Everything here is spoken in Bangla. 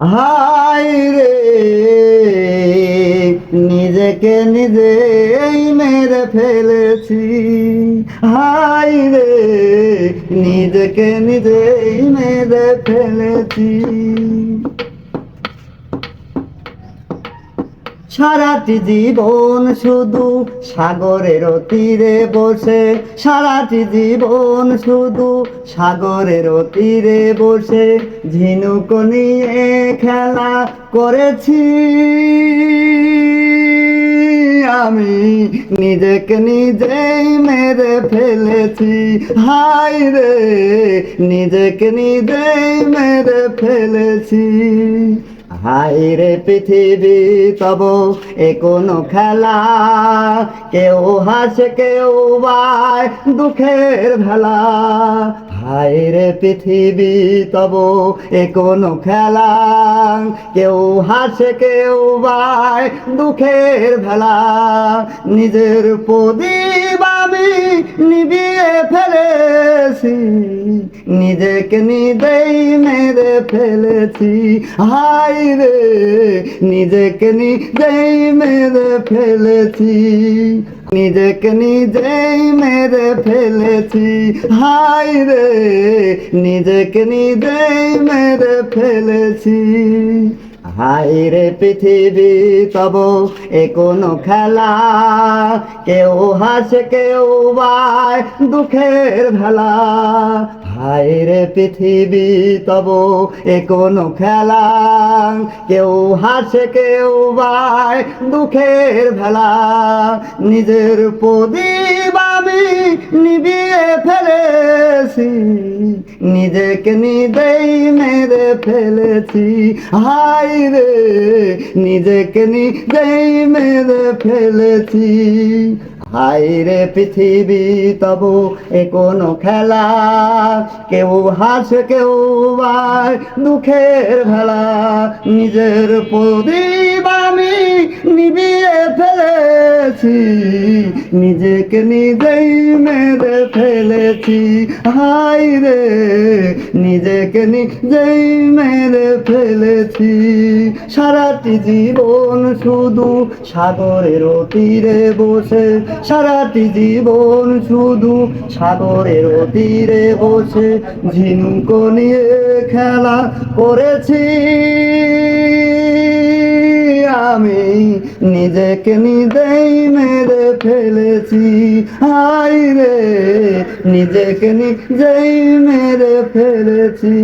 হাই রে নিজেকে নিজেই মেরে ফেলেছি। হাই রে নিজেকে নিজেই মেরে ফেলেছি। সারাটি জীবন শুধু সাগরের তীরে বসে সারাটি জীবন শুধু সাগরের তীরে বসে ঝিনুক নিয়ে খেলা করেছি। আমি নিজেকে নিজেই মেরে ফেলেছি। হাই রে, নিজেকে নিজেই মেরে ফেলেছি। হাই রে পৃথিবী, তব এ কোনো খেলা কেউ হাসে, কেউ বায় দুঃখের ভেলা। হাই রে পৃথিবী, তব এ কোনো খেলা কেউ হাসে, কেউ বায় দুঃখের ভেলা। নিজের প্রদীপ আমি নিবিয়ে ফেলেছি। নিজেকে নিজেই মেরে ফেলেছি। হাই রে, নিজেকে নিজেই মেরে ফেলেছি। নিজেকে নিজেই মেরে ফেলেছি। হাই রে, নিজেকে নিজেই মেরে ফেলেছি। হাই রে পৃথিবী, তব এ কোনো খেলা। কেউ হাসে, কেউ বায় দুঃখের ভেলা। হাই রে পৃথিবী, তব এ কোনো খেলা। কেউ হাসে, কেউ বায় দুঃখের ভেলা। নিজের প্রদীপ আমি নিবিয়ে ফেলেছি। নিজেকে নিজেই মেরে ফেলেছি। হাই রে, নিজেকে নিজেই মেরে ফেলেছি। হাই রে পৃথিবী, তব এ কোনো খেলা। কেউ হাসে, কেউ বায়, দুঃখের ভেলা। নিজের প্রদীপ আমি নিবিয়ে ফেলেছি নিজেকে নিজেই মেরে ফেলেছি। হাই রে, নিজেকে নিজেই মেরে ফেলেছি। সারাটি জীবন শুধু সাগরের তীরে বসে, সারাটি জীবন শুধু সাগরের তীরে বসে ঝিনুক নিয়ে খেলা করেছি। আমি নিজেকে নিজেই মেরে ফেলেছি। হাই রে নিজেকে নিজেই মেরে ফেলেছি।